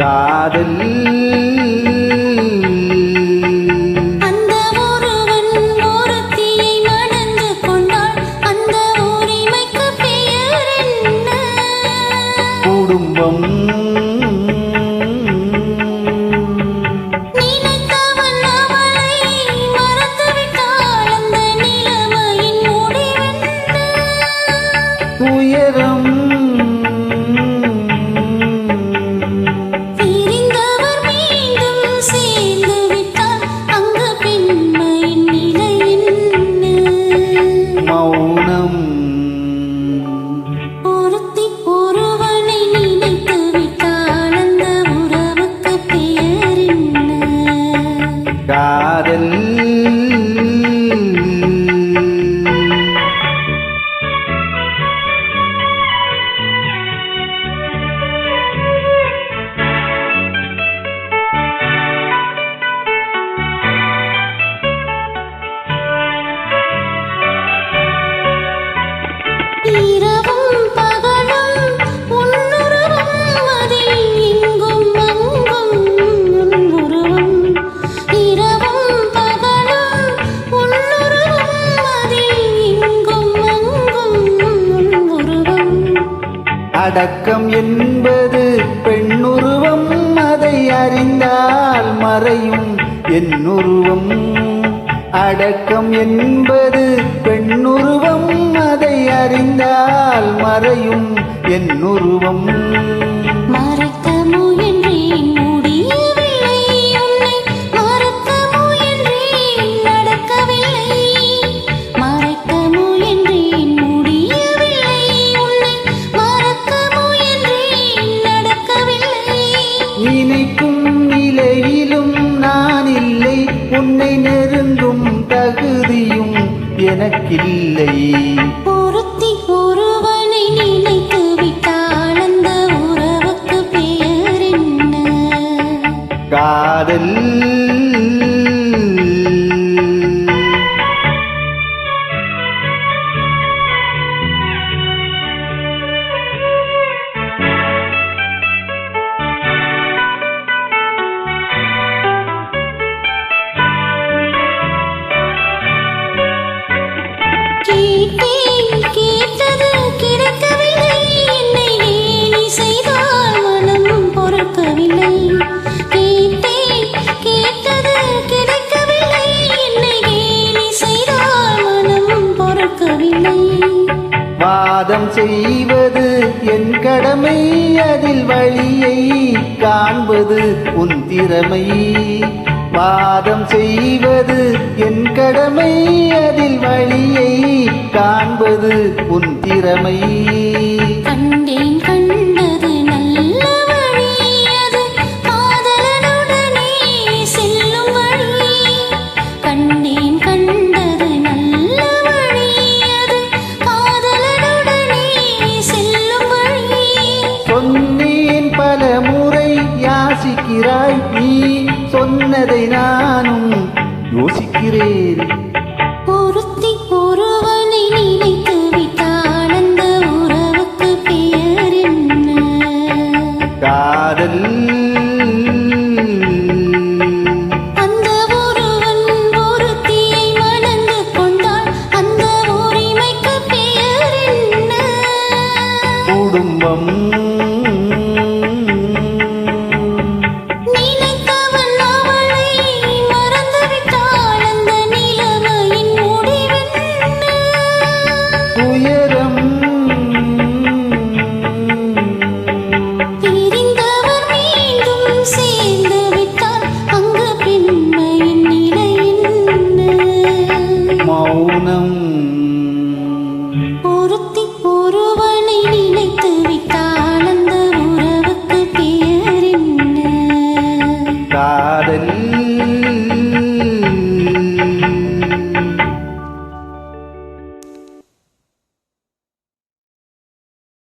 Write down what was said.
காதல் அடக்கம் என்பது பெண்ணுருவம். அதை அறிந்தால் மறையும் என்னுருவம். அடக்கம் என்பது பெண்ணுருவம். அதை அறிந்தால் மறையும் என்னுருவம். எனக்கில்லை. ஒருத்தி ஒருவனை நினைத்து விட்டால் அந்த உறவுக்கு பெயர் என்ன? காதல் வாதம் செய்வது என் கடமை அதில் வழியை காண்பது உன் திறமை. வாதம் செய்வது என் கடமை அதில் வழியை காண்பது உன் திறமை. கண்டேன் கண்டது நல்ல வழி அது காதலனுடனே செல்லும் வழி. கண்டேன் கண்டது நல்ல வழி அது காதலனுடனே செல்லும் வழி. சொன்னேன் பல முறை யாசிக்கிறாய் நீ சொன்னதை நானும் யோசிக்கிறேன். பொருத்தி ஒருவனை நினைத்து விட்ட ஆனந்த உறவுக்கு பெயர் என்ன? காதல். அந்த ஒருவன் the